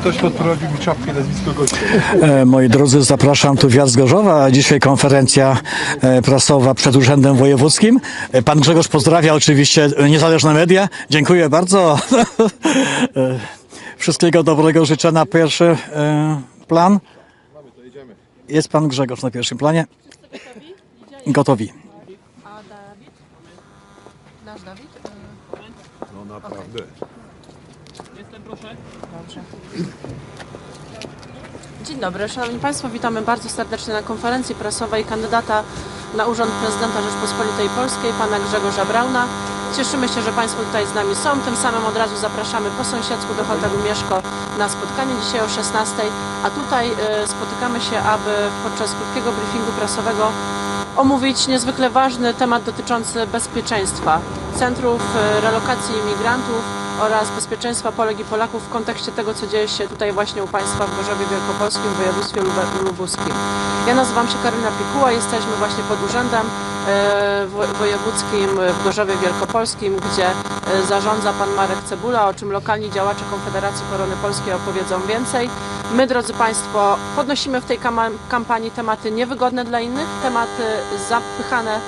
Ktoś podprowadził mi czapkę nazwisko gościa. E, Moi drodzy, zapraszam tu Wiatr z Gorzowa, dzisiaj konferencja e, prasowa przed Urzędem Wojewódzkim. E, Pan Grzegorz pozdrawia oczywiście niezależne media. Dziękuję bardzo. E, Wszystkiego dobrego życzę na pierwszy e, plan. Jest pan Grzegorz na pierwszym planie. Gotowi. Dzień dobry, Szanowni Państwo, witamy bardzo serdecznie na konferencji prasowej kandydata na urząd prezydenta Rzeczpospolitej Polskiej, pana Grzegorza Brauna. Cieszymy się, że Państwo tutaj z nami są. Tym samym od razu zapraszamy po sąsiedzku do hotelu Mieszko na spotkanie dzisiaj o 16. A tutaj e, spotykamy się, aby podczas krótkiego briefingu prasowego omówić niezwykle ważny temat dotyczący bezpieczeństwa centrów e, relokacji imigrantów oraz bezpieczeństwa Polek i Polaków w kontekście tego, co dzieje się tutaj właśnie u Państwa w Gorzowie Wielkopolskim, w województwie lubuskim. Ja nazywam się Karolina Pikuła, jesteśmy właśnie pod urzędem e, wo- wojewódzkim w Gorzowie Wielkopolskim, gdzie e, zarządza pan Marek Cebula, o czym lokalni działacze Konfederacji Korony Polskiej opowiedzą więcej. My, drodzy Państwo, podnosimy w tej kampanii tematy niewygodne dla innych, tematy zapychane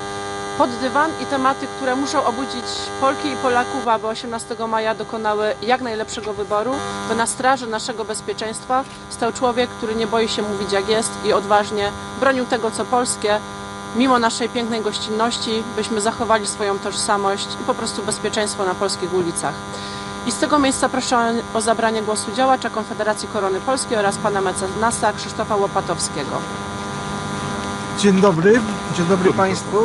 pod dywan i tematy, które muszą obudzić Polki i Polaków, aby 18 maja dokonały jak najlepszego wyboru, by na straży naszego bezpieczeństwa stał człowiek, który nie boi się mówić jak jest i odważnie bronił tego, co polskie, mimo naszej pięknej gościnności, byśmy zachowali swoją tożsamość i po prostu bezpieczeństwo na polskich ulicach. I z tego miejsca proszę o, zabranie głosu działacza Konfederacji Korony Polskiej oraz pana mecenasa Krzysztofa Łopatowskiego. Dzień dobry, dzień dobry Państwu.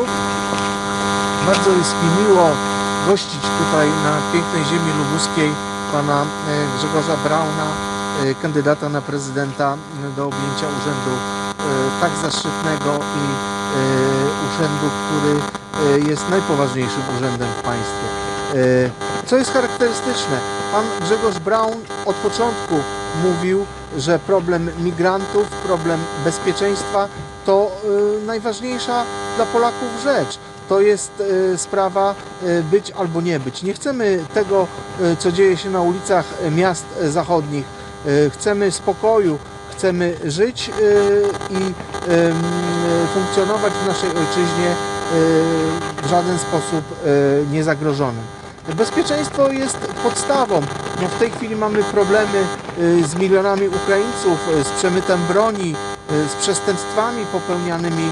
Bardzo jest mi miło gościć tutaj na pięknej ziemi lubuskiej pana e, Grzegorza Brauna, e, kandydata na prezydenta e, do objęcia urzędu tak zaszczytnego i urzędu, który jest najpoważniejszym urzędem w państwie. Co jest charakterystyczne? Pan Grzegorz Braun od początku mówił, że problem migrantów, problem bezpieczeństwa to najważniejsza dla Polaków rzecz. To jest y, sprawa y, być albo nie być. Nie chcemy tego, y, co dzieje się na ulicach miast zachodnich. Chcemy spokoju, chcemy żyć i funkcjonować w naszej ojczyźnie w żaden sposób niezagrożonym. Bezpieczeństwo jest podstawą. No w tej chwili mamy problemy z milionami Ukraińców, z przemytem broni, z przestępstwami popełnianymi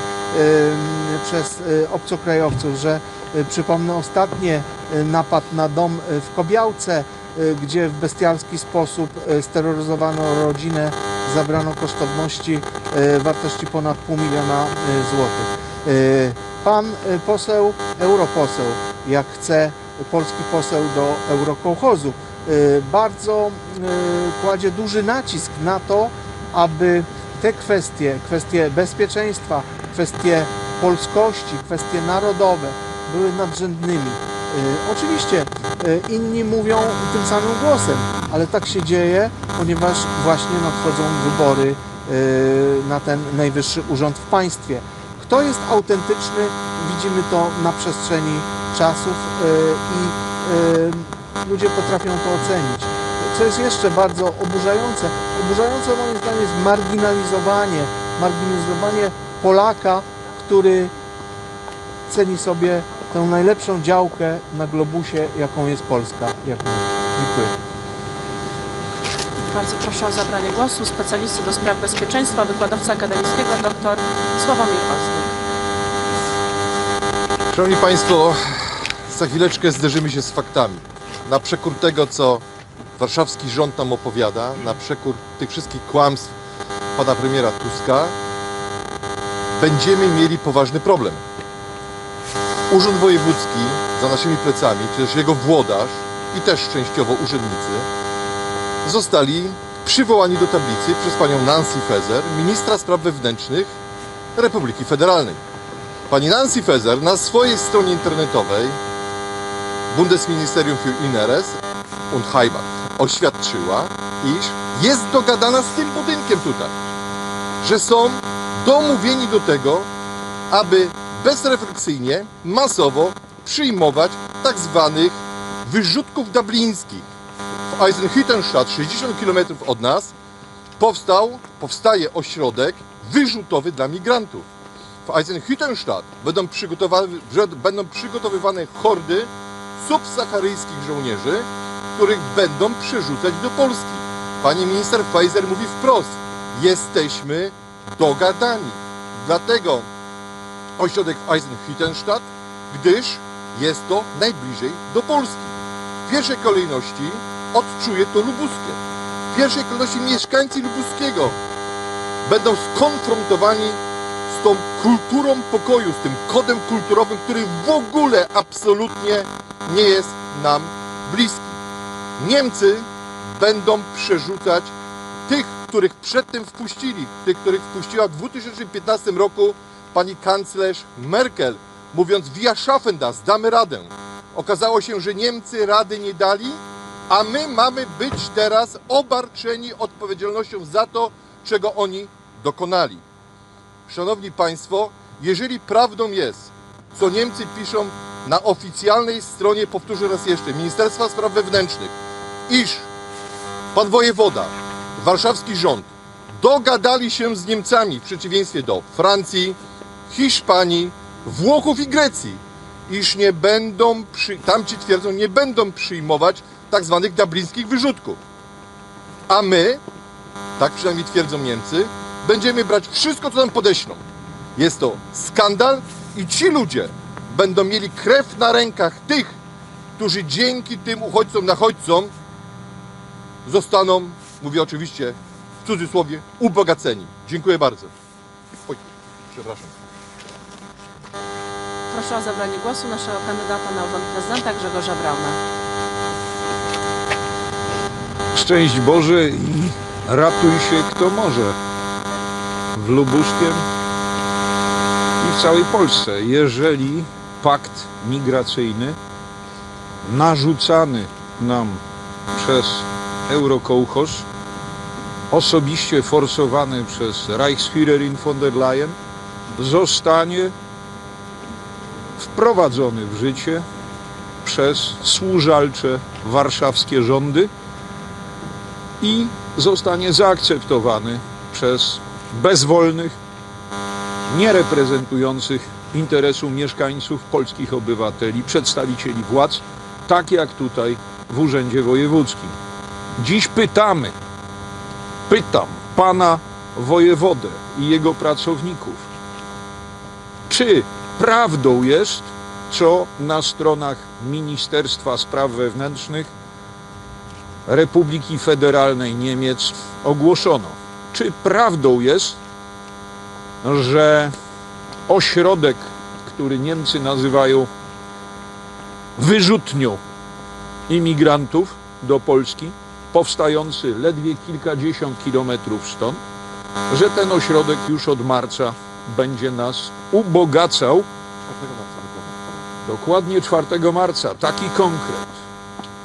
przez y, obcokrajowców, że y, przypomnę ostatnie y, napad na dom y, w Kobiałce, y, gdzie w bestialski sposób y, steroryzowano rodzinę, zabrano kosztowności y, wartości ponad pół miliona y, złotych. Y, Pan y, poseł, europoseł, jak chce polski poseł do eurokołchozu, y, bardzo y, kładzie duży nacisk na to, aby te kwestie, kwestie bezpieczeństwa, kwestie polskości, kwestie narodowe były nadrzędnymi. Y, Oczywiście y, inni mówią tym samym głosem, ale tak się dzieje, ponieważ właśnie nadchodzą wybory y, na ten najwyższy urząd w państwie. Kto jest autentyczny, widzimy to na przestrzeni czasów i ludzie potrafią to ocenić. Co jest jeszcze bardzo oburzające, oburzające moim zdaniem jest marginalizowanie, marginalizowanie Polaka, który ceni sobie tę najlepszą działkę na globusie, jaką jest Polska. Jak my. Dziękuję. Bardzo proszę o zabranie głosu specjalisty do spraw bezpieczeństwa, wykładowca akademickiego dr Sławomir Ozdyk. Szanowni Państwo, za chwileczkę zderzymy się z faktami. Na przekór tego, co warszawski rząd nam opowiada, na przekór tych wszystkich kłamstw pana premiera Tuska, będziemy mieli poważny problem. Urząd Wojewódzki za naszymi plecami, czy też jego włodarz i też częściowo urzędnicy, zostali przywołani do tablicy przez panią Nancy Faeser, ministra spraw wewnętrznych Republiki Federalnej. Pani Nancy Faeser na swojej stronie internetowej Bundesministerium für Inneres und Heimat oświadczyła, iż jest dogadana z tym budynkiem tutaj, że są domówieni do tego, aby bezrefleksyjnie, masowo przyjmować tak zwanych wyrzutków dublińskich. w Eisenhüttenstadt, 60 km od nas, powstał, powstaje ośrodek wyrzutowy dla migrantów. W Eisenhüttenstadt będą, przygotowane, będą przygotowywane hordy subsaharyjskich żołnierzy, których będą przerzucać do Polski. Pani minister Pfizer mówi wprost, jesteśmy dogadani. Dlatego ośrodek Eisenhüttenstadt, gdyż jest to najbliżej do Polski. W pierwszej kolejności odczuje to Lubuskie. W pierwszej kolejności mieszkańcy Lubuskiego będą skonfrontowani z tą kulturą pokoju, z tym kodem kulturowym, który w ogóle absolutnie nie jest nam bliski. Niemcy będą przerzucać tych, których przedtem wpuścili, tych, których wpuściła w 2015 roku pani kanclerz Merkel, mówiąc via schaffen das, damy radę. Okazało się, że Niemcy rady nie dali, a my mamy być teraz obarczeni odpowiedzialnością za to, czego oni dokonali. Szanowni Państwo, jeżeli prawdą jest, co Niemcy piszą na oficjalnej stronie, powtórzę raz jeszcze, Ministerstwa Spraw Wewnętrznych, iż pan wojewoda, warszawski rząd dogadali się z Niemcami w przeciwieństwie do Francji, Hiszpanii, Włochów i Grecji, iż nie będą, przy, tamci twierdzą, nie będą przyjmować tak zwanych dublińskich wyrzutków. A my, tak przynajmniej twierdzą Niemcy, będziemy brać wszystko, co nam podeślą. Jest to skandal i ci ludzie będą mieli krew na rękach tych, którzy dzięki tym uchodźcom, nachodźcom zostaną, mówię oczywiście w cudzysłowie, ubogaceni. Dziękuję bardzo. Oj, przepraszam. Proszę o zabranie głosu naszego kandydata na urząd prezydenta Grzegorza Brauna. Szczęść Boże i ratuj się kto może. W Lubuskiem i w całej Polsce. Jeżeli pakt migracyjny narzucany nam przez Eurokołchos, osobiście forsowany przez Reichsführerin von der Leyen, zostanie wprowadzony w życie przez służalcze warszawskie rządy, i zostanie zaakceptowany przez bezwolnych, niereprezentujących interesu mieszkańców, polskich obywateli, przedstawicieli władz, tak jak tutaj w Urzędzie Wojewódzkim. Dziś pytamy, pytam pana wojewodę i jego pracowników, czy prawdą jest, co na stronach Ministerstwa Spraw Wewnętrznych Republiki Federalnej Niemiec ogłoszono. Czy prawdą jest, że ośrodek, który Niemcy nazywają wyrzutnią imigrantów do Polski, powstający ledwie kilkadziesiąt kilometrów stąd, że ten ośrodek już od marca będzie nas ubogacał. Dokładnie 4 marca, taki konkret.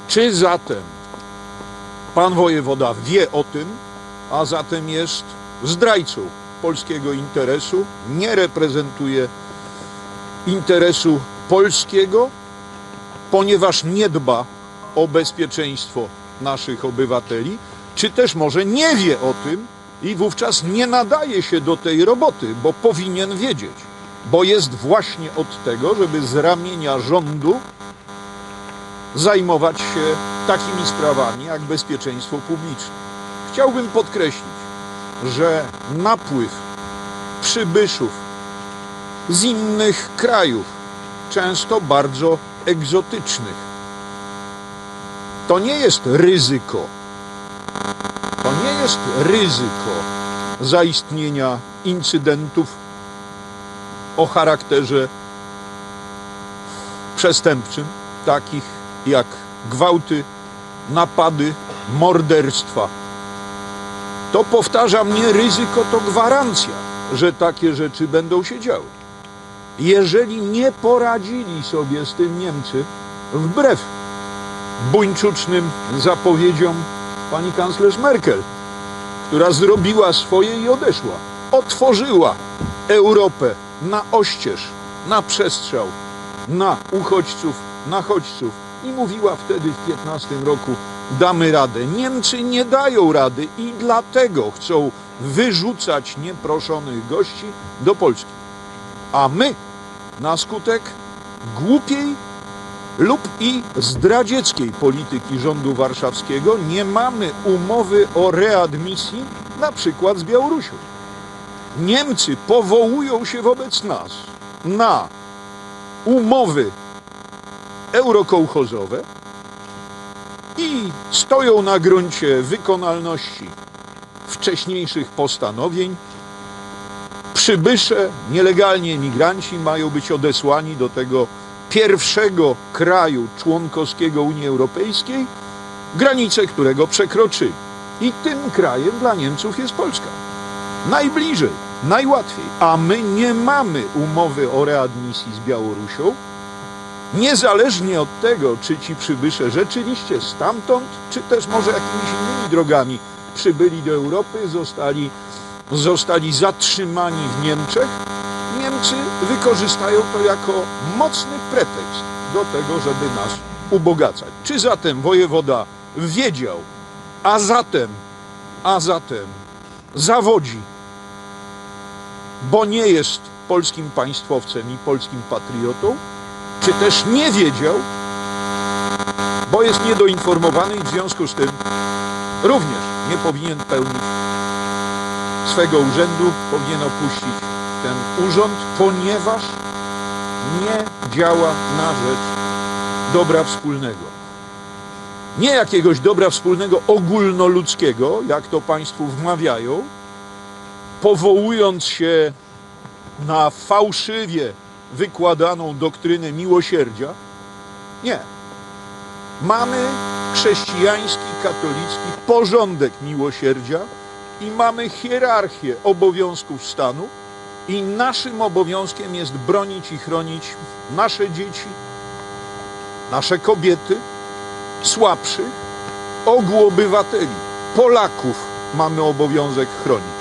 Czy zatem Pan wojewoda wie o tym, a zatem jest zdrajcą polskiego interesu, nie reprezentuje interesu polskiego, ponieważ nie dba o bezpieczeństwo naszych obywateli, czy też może nie wie o tym i wówczas nie nadaje się do tej roboty, bo powinien wiedzieć, bo jest właśnie od tego, żeby z ramienia rządu zajmować się takimi sprawami jak bezpieczeństwo publiczne. Chciałbym podkreślić, że napływ przybyszów z innych krajów, często bardzo egzotycznych, to nie jest ryzyko. To nie jest ryzyko zaistnienia incydentów o charakterze przestępczym, takich jak gwałty, napady, morderstwa. To powtarzam, nie ryzyko, to gwarancja, że takie rzeczy będą się działy. Jeżeli nie poradzili sobie z tym Niemcy, wbrew buńczucznym zapowiedziom pani kanclerz Merkel, która zrobiła swoje i odeszła, otworzyła Europę na oścież, na przestrzał, na uchodźców, nachodźców, i mówiła wtedy w 15 roku damy radę. Niemcy nie dają rady i dlatego chcą wyrzucać nieproszonych gości do Polski. A my na skutek głupiej lub i zdradzieckiej polityki rządu warszawskiego nie mamy umowy o readmisji na przykład z Białorusią. Niemcy powołują się wobec nas na umowy eurokołchozowe i stoją na gruncie wykonalności wcześniejszych postanowień. Przybysze, nielegalni emigranci mają być odesłani do tego pierwszego kraju członkowskiego Unii Europejskiej, granice którego przekroczyli. I tym krajem dla Niemców jest Polska. Najbliżej, najłatwiej. A my nie mamy umowy o readmisji z Białorusią, niezależnie od tego, czy ci przybysze rzeczywiście stamtąd, czy też może jakimiś innymi drogami przybyli do Europy, zostali, zostali zatrzymani w Niemczech, Niemcy wykorzystają to jako mocny pretekst do tego, żeby nas ubogacać. Czy zatem wojewoda wiedział, a zatem, a zatem zawodzi, bo nie jest polskim państwowcem i polskim patriotą, czy też nie wiedział, bo jest niedoinformowany i w związku z tym również nie powinien pełnić swego urzędu, powinien opuścić ten urząd, ponieważ nie działa na rzecz dobra wspólnego. Nie jakiegoś dobra wspólnego ogólnoludzkiego, jak to państwu wmawiają, powołując się na fałszywie wykładaną doktrynę miłosierdzia. Nie. Mamy chrześcijański, katolicki porządek miłosierdzia i mamy hierarchię obowiązków stanu i naszym obowiązkiem jest bronić i chronić nasze dzieci, nasze kobiety, słabszych, ogół obywateli, Polaków mamy obowiązek chronić.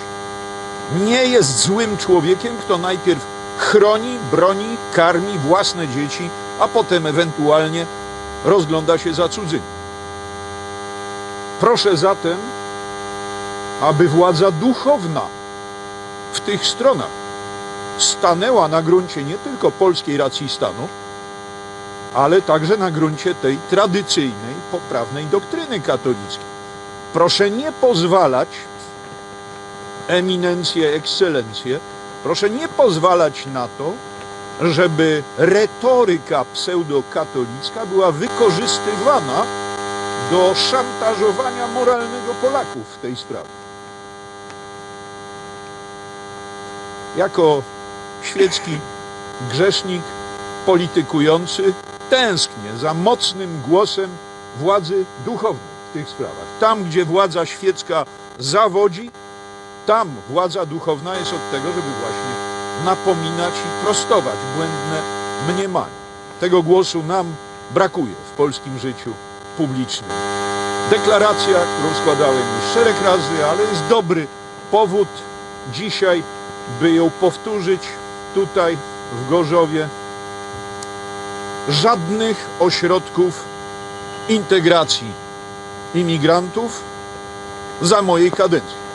Nie jest złym człowiekiem, kto najpierw chroni, broni, karmi własne dzieci, a potem ewentualnie rozgląda się za cudzymi. Proszę zatem, aby władza duchowna w tych stronach stanęła na gruncie nie tylko polskiej racji stanu, ale także na gruncie tej tradycyjnej, poprawnej doktryny katolickiej. Proszę nie pozwalać, eminencje, ekscelencje, proszę nie pozwalać na to, żeby retoryka pseudokatolicka była wykorzystywana do szantażowania moralnego Polaków w tej sprawie. Jako świecki grzesznik politykujący tęsknię za mocnym głosem władzy duchownej w tych sprawach. Tam, gdzie władza świecka zawodzi, tam władza duchowna jest od tego, żeby właśnie napominać i prostować błędne mniemanie. Tego głosu nam brakuje w polskim życiu publicznym. Deklaracja, którą składałem już szereg razy, ale jest dobry powód dzisiaj, by ją powtórzyć tutaj w Gorzowie. Żadnych ośrodków integracji imigrantów za mojej kadencji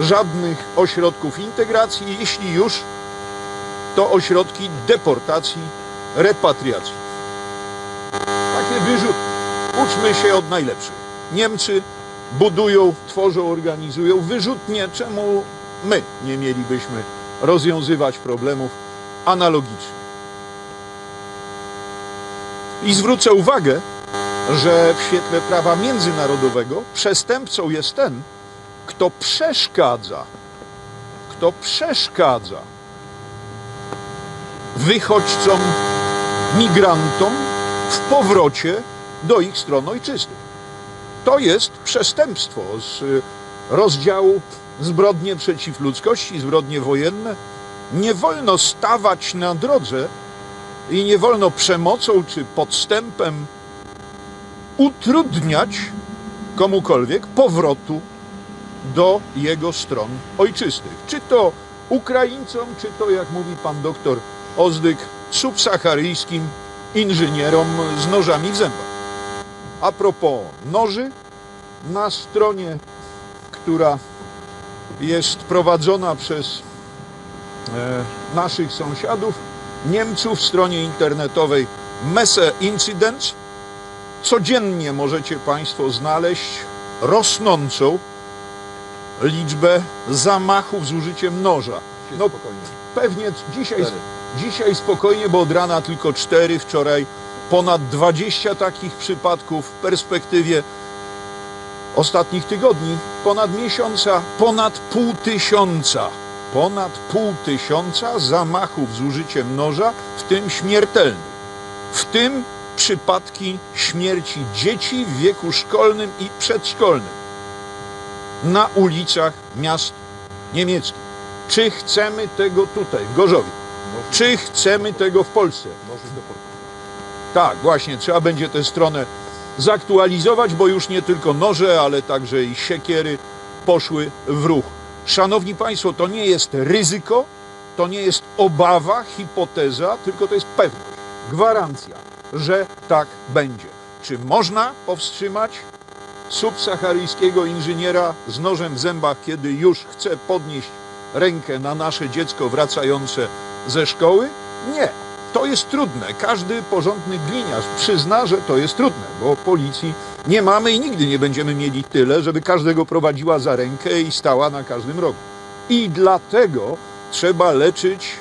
żadnych ośrodków integracji, jeśli już, to ośrodki deportacji, repatriacji. Takie wyrzuty. Uczmy się od najlepszych. Niemcy budują, tworzą, organizują wyrzutnie, czemu my nie mielibyśmy rozwiązywać problemów analogicznie. I zwrócę uwagę, że w świetle prawa międzynarodowego przestępcą jest ten, kto przeszkadza, kto przeszkadza wychodźcom, migrantom w powrocie do ich stron ojczystych. To jest przestępstwo z y, rozdziału zbrodnie przeciw ludzkości, zbrodnie wojenne. Nie wolno stawać na drodze i nie wolno przemocą czy podstępem utrudniać komukolwiek powrotu do jego stron ojczystych. Czy to Ukraińcom, czy to, jak mówi pan doktor Ozdyk, subsaharyjskim inżynierom z nożami w zębach. A propos noży, na stronie, która jest prowadzona przez e, naszych sąsiadów, Niemców, stronie internetowej Messe Incidents, codziennie możecie Państwo znaleźć rosnącą liczbę zamachów z użyciem noża. No pewnie dzisiaj, dzisiaj spokojnie, bo od rana tylko cztery, wczoraj ponad 20 takich przypadków w perspektywie ostatnich tygodni, ponad miesiąca, ponad pół tysiąca, ponad pół tysiąca zamachów z użyciem noża, w tym śmiertelnych. W tym przypadki śmierci dzieci w wieku szkolnym i przedszkolnym na ulicach miast niemieckich. Czy chcemy tego tutaj, w Gorzowie? Czy chcemy tego w Polsce? Tak, właśnie, trzeba będzie tę stronę zaktualizować, bo już nie tylko noże, ale także i siekiery poszły w ruch. Szanowni Państwo, to nie jest ryzyko, to nie jest obawa, hipoteza, tylko to jest pewność, gwarancja, że tak będzie. Czy można powstrzymać subsaharyjskiego inżyniera z nożem w zębach, kiedy już chce podnieść rękę na nasze dziecko wracające ze szkoły? Nie. To jest trudne. Każdy porządny gliniarz przyzna, że to jest trudne, bo policji nie mamy i nigdy nie będziemy mieli tyle, żeby każdego prowadziła za rękę i stała na każdym rogu. I dlatego trzeba leczyć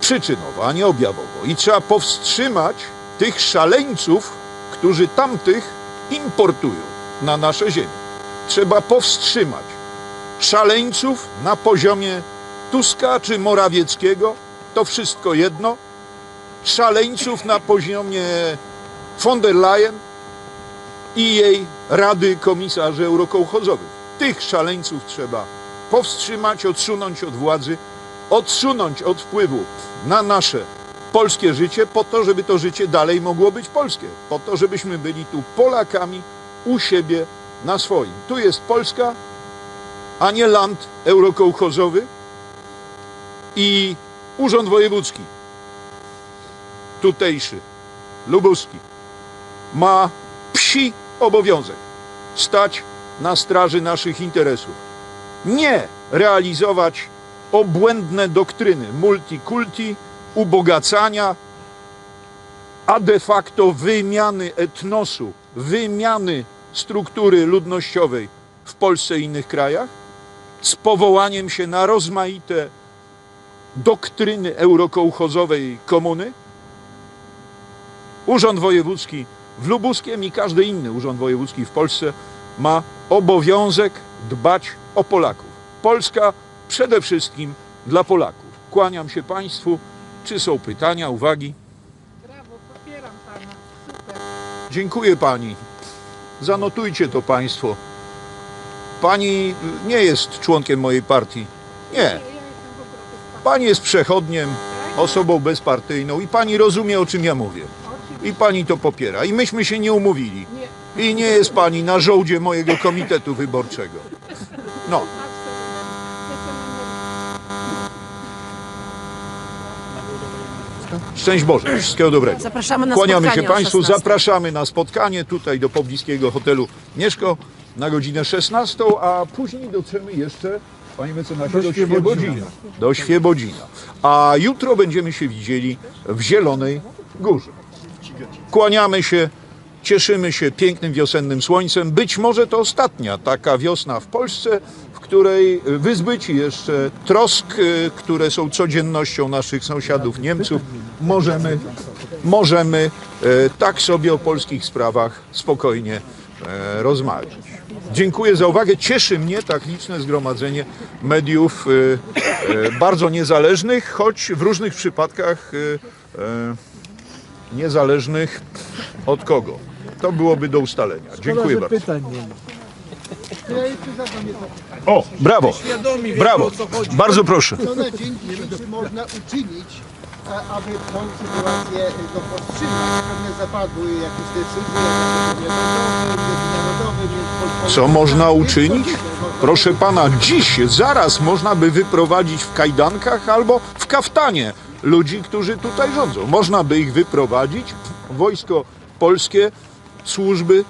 przyczynowo, a nie objawowo. I trzeba powstrzymać tych szaleńców, którzy tamtych importują na nasze ziemię. Trzeba powstrzymać szaleńców na poziomie Tuska czy Morawieckiego, to wszystko jedno. Szaleńców na poziomie von der Leyen i jej Rady Komisarzy Eurokołchozowych. Tych szaleńców trzeba powstrzymać, odsunąć od władzy, odsunąć od wpływu na nasze polskie życie, po to, żeby to życie dalej mogło być polskie, po to, żebyśmy byli tu Polakami u siebie na swoim. Tu jest Polska, a nie land eurokołchozowy i Urząd Wojewódzki, tutejszy, lubuski, ma psi obowiązek stać na straży naszych interesów. Nie realizować obłędne doktryny multikulti, ubogacania, a de facto wymiany etnosu, wymiany struktury ludnościowej w Polsce i innych krajach, z powołaniem się na rozmaite doktryny eurokołchozowej komuny. Urząd Wojewódzki w Lubuskiem i każdy inny urząd wojewódzki w Polsce ma obowiązek dbać o Polaków. Polska przede wszystkim dla Polaków. Kłaniam się Państwu. Czy są pytania, uwagi? Brawo, popieram pana. Super. Dziękuję Pani. Zanotujcie to Państwo. Pani nie jest członkiem mojej partii. Nie. Pani jest przechodniem, osobą bezpartyjną i Pani rozumie, o czym ja mówię. I Pani to popiera. I myśmy się nie umówili. I nie jest Pani na żołdzie mojego komitetu wyborczego. No. Szczęść Boże, wszystkiego dobrego. Zapraszamy na Kłaniamy się spotkanie o Państwu, 16. zapraszamy na spotkanie tutaj do pobliskiego hotelu Mieszko na godzinę 16, a później dotrzemy jeszcze, Panie mecenasie, do, Do Świebodzina. Do Świebodzina. A jutro będziemy się widzieli w Zielonej Górze. Kłaniamy się, cieszymy się pięknym wiosennym słońcem. Być może to ostatnia taka wiosna w Polsce, której wyzbyci jeszcze trosk, y, które są codziennością naszych sąsiadów Niemców, możemy, możemy e, tak sobie o polskich sprawach spokojnie rozmawiać. Dziękuję za uwagę. Cieszy mnie tak liczne zgromadzenie mediów bardzo niezależnych, choć w różnych przypadkach niezależnych od kogo. To byłoby do ustalenia. Dziękuję bardzo. pytań nie ma. Ja jeszcze zadam jedno O, brawo, brawo. Bardzo proszę. Co na dzień dzisiejszy można uczynić, a- aby tą sytuację powstrzymać? Pewnie zapadły jakieś decyzje Co można uczynić? Proszę pana, dziś, zaraz można by wyprowadzić w kajdankach albo w kaftanie ludzi, którzy tutaj rządzą. Można by ich wyprowadzić. Wojsko polskie służby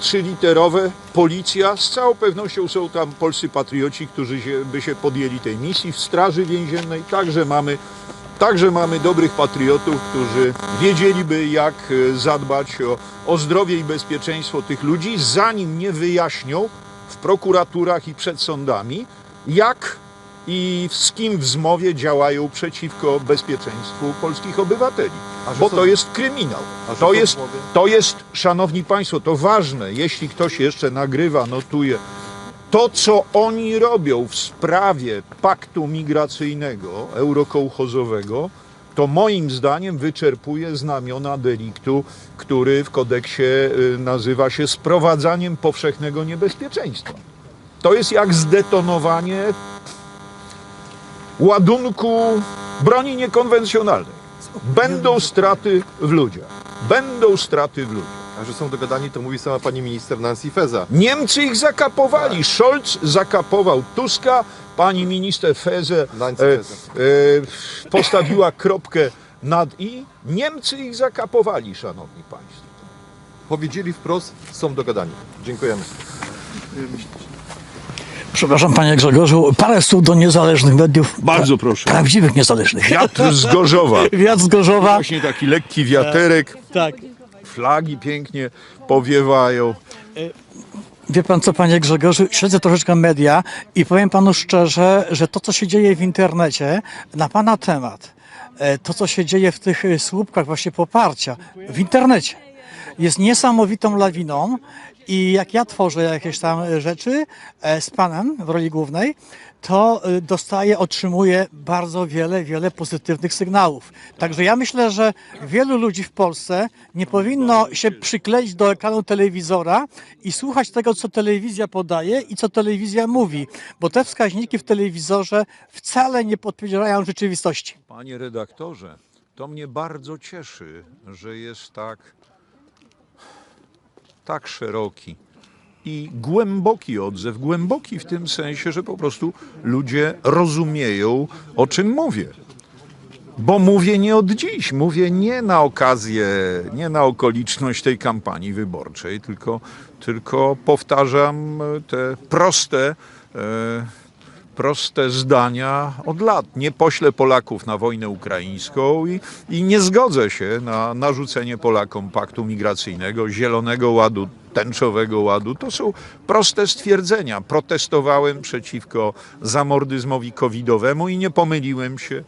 trzyliterowe, policja. Z całą pewnością są tam polscy patrioci, którzy się, by się podjęli tej misji. W Straży Więziennej także mamy, także mamy dobrych patriotów, którzy wiedzieliby, jak e, zadbać o, o zdrowie i bezpieczeństwo tych ludzi, zanim nie wyjaśnią w prokuraturach i przed sądami, jak i z kim w zmowie działają przeciwko bezpieczeństwu polskich obywateli. Bo to jest kryminał. To jest, to jest, szanowni państwo, to ważne, jeśli ktoś jeszcze nagrywa, notuje. To, co oni robią w sprawie paktu migracyjnego, eurokołchozowego, to moim zdaniem wyczerpuje znamiona deliktu, który w kodeksie y, nazywa się sprowadzaniem powszechnego niebezpieczeństwa. To jest jak zdetonowanie ładunku broni niekonwencjonalnej. Będą straty w ludziach. Będą straty w ludziach. A że są dogadani, to mówi sama pani minister Nancy Feza. Niemcy ich zakapowali. Scholz zakapował Tuska. Pani minister Feze e, e, postawiła kropkę nad i. Niemcy ich zakapowali, szanowni państwo. Powiedzieli wprost, są dogadani. Dziękujemy. Przepraszam panie Grzegorzu, parę słów do niezależnych mediów. Bardzo proszę. Prawdziwych niezależnych. Wiatr z Gorzowa. Wiatr z Gorzowa. Właśnie taki lekki wiaterek. Tak. Flagi pięknie powiewają. Wie pan co, panie Grzegorzu, śledzę troszeczkę media i powiem panu szczerze, że to, co się dzieje w internecie na pana temat, e, to, co się dzieje w tych słupkach właśnie poparcia w internecie, jest niesamowitą lawiną i jak ja tworzę jakieś tam e, rzeczy e, z panem w roli głównej, to e, dostaję, otrzymuję bardzo wiele, wiele pozytywnych sygnałów. Także ja myślę, że wielu ludzi w Polsce nie powinno się przykleić do ekranu telewizora i słuchać tego, co telewizja podaje i co telewizja mówi, bo te wskaźniki w telewizorze wcale nie podpowiadają rzeczywistości. Panie redaktorze, to mnie bardzo cieszy, że jest tak, tak szeroki i głęboki odzew. Głęboki w tym sensie, że po prostu ludzie rozumieją, o czym mówię. Bo mówię nie od dziś, mówię nie na okazję, nie na okoliczność tej kampanii wyborczej, tylko, tylko powtarzam te proste, e, proste zdania od lat. Nie poślę Polaków na wojnę ukraińską i, i nie zgodzę się na narzucenie Polakom paktu migracyjnego, zielonego ładu, tęczowego ładu. To są proste stwierdzenia. Protestowałem przeciwko zamordyzmowi covidowemu i nie pomyliłem się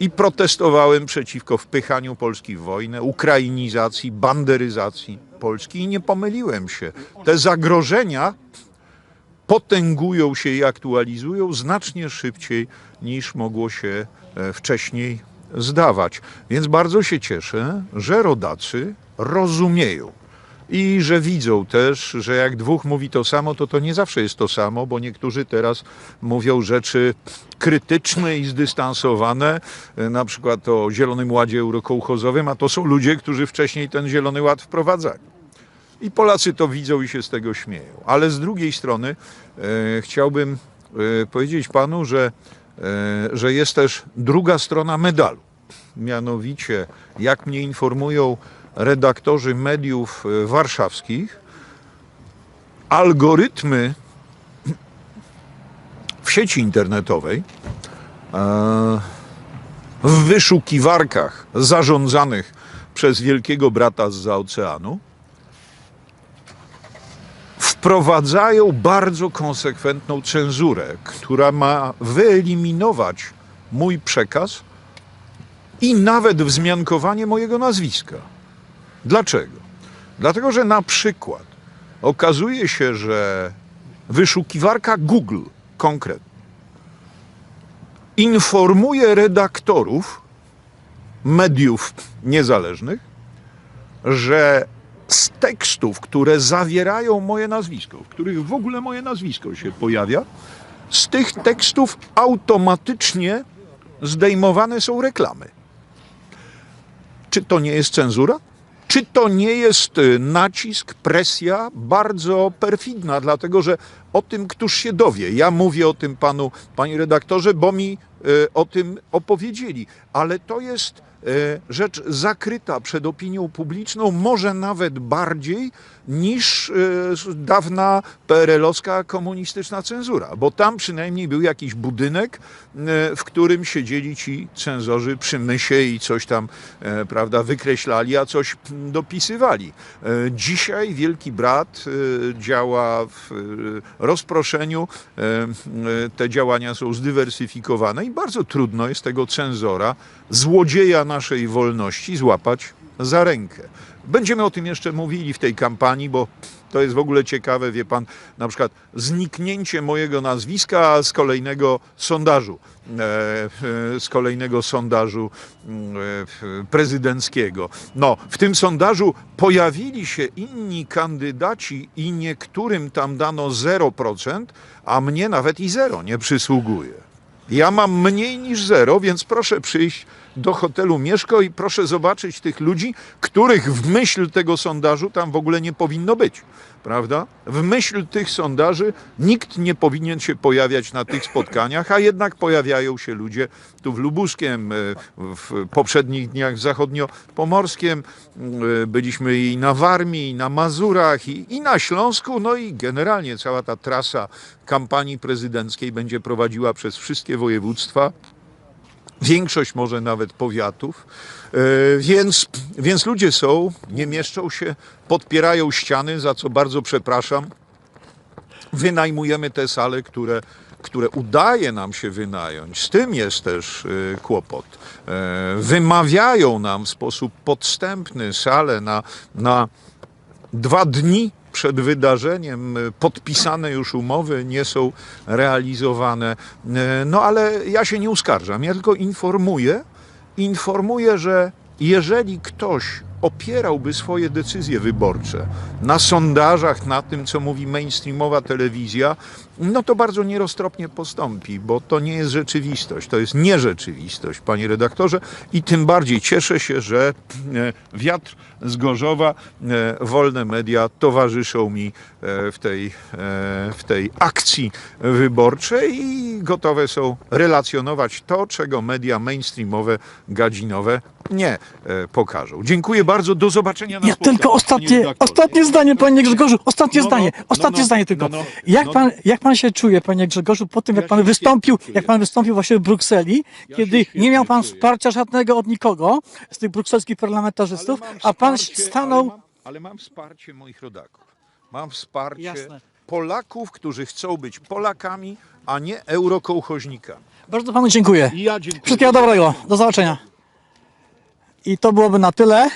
i protestowałem przeciwko wpychaniu Polski w wojnę, ukrainizacji, banderyzacji Polski i nie pomyliłem się. Te zagrożenia potęgują się i aktualizują znacznie szybciej niż mogło się e, wcześniej zdawać. Więc bardzo się cieszę, że rodacy rozumieją. I że widzą też, że jak dwóch mówi to samo, to to nie zawsze jest to samo, bo niektórzy teraz mówią rzeczy krytyczne i zdystansowane, e, na przykład o Zielonym Ładzie Eurokołchozowym, a to są ludzie, którzy wcześniej ten Zielony Ład wprowadzali. I Polacy to widzą i się z tego śmieją. Ale z drugiej strony e, chciałbym e, powiedzieć panu, że, e, że jest też druga strona medalu. Mianowicie, jak mnie informują redaktorzy mediów e, warszawskich, algorytmy w sieci internetowej, e, w wyszukiwarkach zarządzanych przez wielkiego brata z oceanu, wprowadzają bardzo konsekwentną cenzurę, która ma wyeliminować mój przekaz i nawet wzmiankowanie mojego nazwiska. Dlaczego? Dlatego, że na przykład okazuje się, że wyszukiwarka Google konkretnie informuje redaktorów mediów niezależnych, że z tekstów, które zawierają moje nazwisko, w których w ogóle moje nazwisko się pojawia, z tych tekstów automatycznie zdejmowane są reklamy. Czy to nie jest cenzura? Czy to nie jest y, nacisk, presja bardzo perfidna, dlatego że o tym któż się dowie? Ja mówię o tym panu, panie redaktorze, bo mi y, o tym opowiedzieli, ale to jest rzecz zakryta przed opinią publiczną, może nawet bardziej niż e, dawna PRL-owska komunistyczna cenzura, bo tam przynajmniej był jakiś budynek, e, w którym siedzieli ci cenzorzy przy mysie i coś tam, e, prawda, wykreślali, a coś dopisywali. Dzisiaj Wielki Brat działa w rozproszeniu, te działania są zdywersyfikowane i bardzo trudno jest tego cenzora, złodzieja naszej wolności złapać za rękę. Będziemy o tym jeszcze mówili w tej kampanii, bo to jest w ogóle ciekawe, wie pan, na przykład zniknięcie mojego nazwiska z kolejnego sondażu, e, e, z kolejnego sondażu mm, e, prezydenckiego. No, w tym sondażu pojawili się inni kandydaci i niektórym tam dano 0%, a mnie nawet i zero nie przysługuje. Ja mam mniej niż zero, więc proszę przyjść do hotelu Mieszko i proszę zobaczyć tych ludzi, których w myśl tego sondażu tam w ogóle nie powinno być. Prawda? W myśl tych sondaży nikt nie powinien się pojawiać na tych spotkaniach, a jednak pojawiają się ludzie tu w Lubuskiem, e, w poprzednich dniach w Zachodniopomorskiem, e, byliśmy i na Warmii, i na Mazurach, i, i na Śląsku, no i generalnie cała ta trasa kampanii prezydenckiej będzie prowadziła przez wszystkie województwa większość może nawet powiatów, E, więc, więc ludzie są, nie mieszczą się, podpierają ściany, za co bardzo przepraszam. Wynajmujemy te sale, które, które udaje nam się wynająć. Z tym jest też e, kłopot. E, Wymawiają nam w sposób podstępny sale na, na dwa dni przed wydarzeniem y, podpisane już umowy nie są realizowane. Y, No ale ja się nie uskarżam, ja tylko informuję, informuję, że jeżeli ktoś opierałby swoje decyzje wyborcze na sondażach, na tym, co mówi mainstreamowa telewizja, no to bardzo nieroztropnie postąpi, bo to nie jest rzeczywistość, to jest nierzeczywistość, panie redaktorze, i tym bardziej cieszę się, że e, wiatr z Gorzowa, e, wolne media towarzyszą mi e, w tej, w tej akcji wyborczej i gotowe są relacjonować to, czego media mainstreamowe, gadzinowe nie pokażą. Dziękuję bardzo, do zobaczenia na Ja tylko ostatnie, ostatnie zdanie, panie Grzegorzu, ostatnie No, no, zdanie, no, ostatnie no, zdanie tylko. no, no, jak, no, pan, jak pan się czuje, panie Grzegorzu, po tym, jak Ja pan się wystąpił, świetnie jak czuję. pan wystąpił właśnie w Brukseli, Ja kiedy nie miał pan czuję. wsparcia żadnego od nikogo z tych brukselskich parlamentarzystów, Ale mam a pan wsparcie, stanął... Ale mam, ale mam wsparcie moich rodaków. Mam wsparcie Jasne. Polaków, którzy chcą być Polakami, a nie eurokołchoźnikami. Bardzo panu dziękuję. I ja dziękuję. Wszystkiego dobrego, do zobaczenia. I to byłoby na tyle.